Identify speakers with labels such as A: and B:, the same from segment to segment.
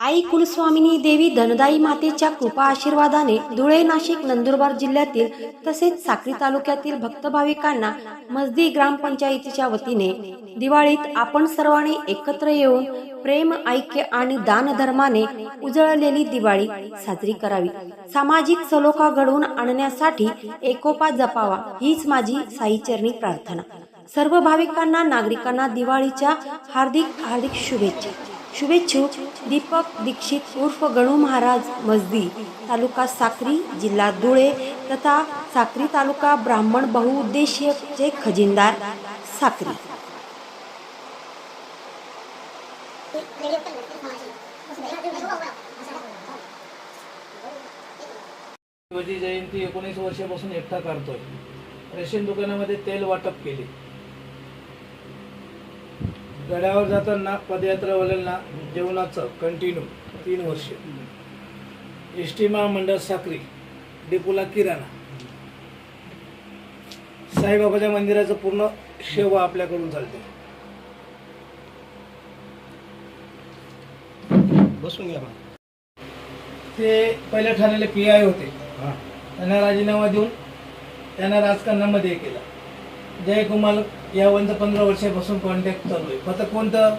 A: आई कुलस्वामिनी देवी धनदाई मातेच्या कृपा आशीर्वादाने धुळे नाशिक नंदुरबार जिल्ह्यातील तसेच साक्री तालुक्यातील भक्त भाविकांना मजदी ग्रामपंचायतीच्या वतीने दिवाळीत आपण सर्वांनी एकत्र येऊन प्रेम ऐक्य आणि दानधर्माने उजळलेली दिवाळी साजरी करावी. सामाजिक सलोखा घडवून आणण्यासाठी एकोपा जपावा हीच माझी साईचरणी प्रार्थना. सर्व भाविकांना नागरिकांना दिवाळीच्या हार्दिक हार्दिक शुभेच्छा. शुभेच्छुक दीपक दीक्षित उर्फ गणू महाराज मजदी तालुका साक्री जिल्हा धुळे तथा साक्री तालुका ब्राह्मण बहुउद्देशीयचे खजिनदार साक्री.
B: शिवाजी जयंती एकोणीस वर्षापासून एकटा करतोय. रेशन दुकानामध्ये तेल वाटप केले. गड्यावर जाताना पदयात्रावाल्यांना जेवणाचं कंटिन्यू तीन वर्ष. एस टी महामंडळ साक्री डेपोला किराणा. साईबाबाच्या मंदिराचं पूर्ण सेवा आपल्याकडून चालते
C: बसून घ्या
B: ते पहिले ठाण्याले पी आय होते. त्यांना राजीनामा देऊन त्यांना राजकारणामध्ये केलं. जयकुमार यावंत पंधरा वर्षापासून कॉन्टॅक्ट चालू आहे. फक्त कोणतं?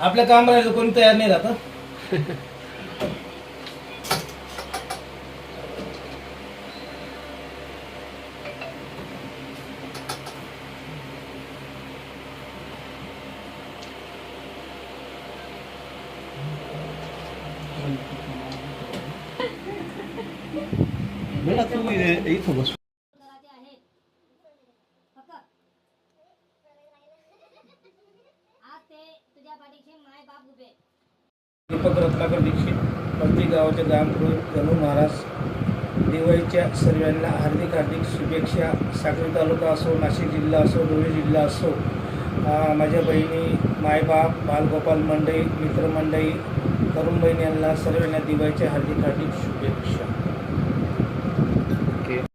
B: आपल्या काम राहिलं कोणी तयार नाही राहत
C: इथं बस
B: दीपक रत्नाकर दीक्षित प्रत्येक गावाचे ग्रामपुरोहित गणू महाराज दिवाळीच्या सर्वांना हार्दिक हार्दिक शुभेच्छा. साक्री तालुका असो नाशिक जिल्हा असो धुळे जिल्हा असो माझ्या बहिणी मायबाप बालगोपाल मंडळी मित्रमंडळी तरुण बहिणी यांना सर्वांना दिवाळीच्या हार्दिक हार्दिक शुभेच्छा.